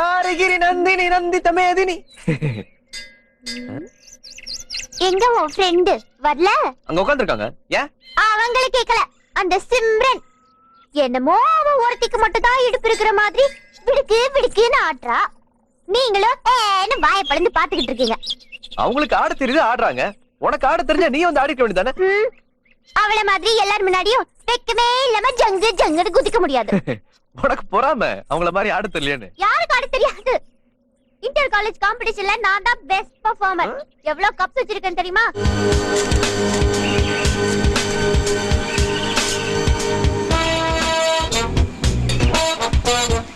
ஆரிகிரி நந்தினி நந்தித மேதினி. எங்க உன் ஃப்ரெண்டு வரல? அங்க உட்காந்துருக்காங்க ஏன்? அவங்கள கேக்கல. அந்த சிம்ரன். என்னமோ அவ ஒருத்திக்கு மட்டும் தான் இடுப்பு இருக்கிற மாதிரி விடுக்கு விடுக்குன்னு ஆட்டுறா நீங்களும் ஏன்னு வாய பழந்து பாத்துக்கிட்டு இருக்கீங்க? அவங்களுக்கு ஆட தெரியுது ஆடுறாங்க. உனக்கு ஆட தெரிஞ்சா நீ வந்து ஆடிக்க வேண்டியதானே அவள மாதிரி எல்லார் முன்னாடியும் வெக்கமே இல்லாம ஜங்கு ஜங்குன்னு குதிக்க முடியாது. உனக்கு பொறாம? அவங்கள மாதிரி ஆட ஆட தெரியாது இன்டர் காலேஜ் காம்படிஷன்ல நான் தான் பெஸ்ட் பெர்ஃபார்மர் எவ்வளவு கப்ஸ் வச்சிருக்கேன்னு தெரியுமா?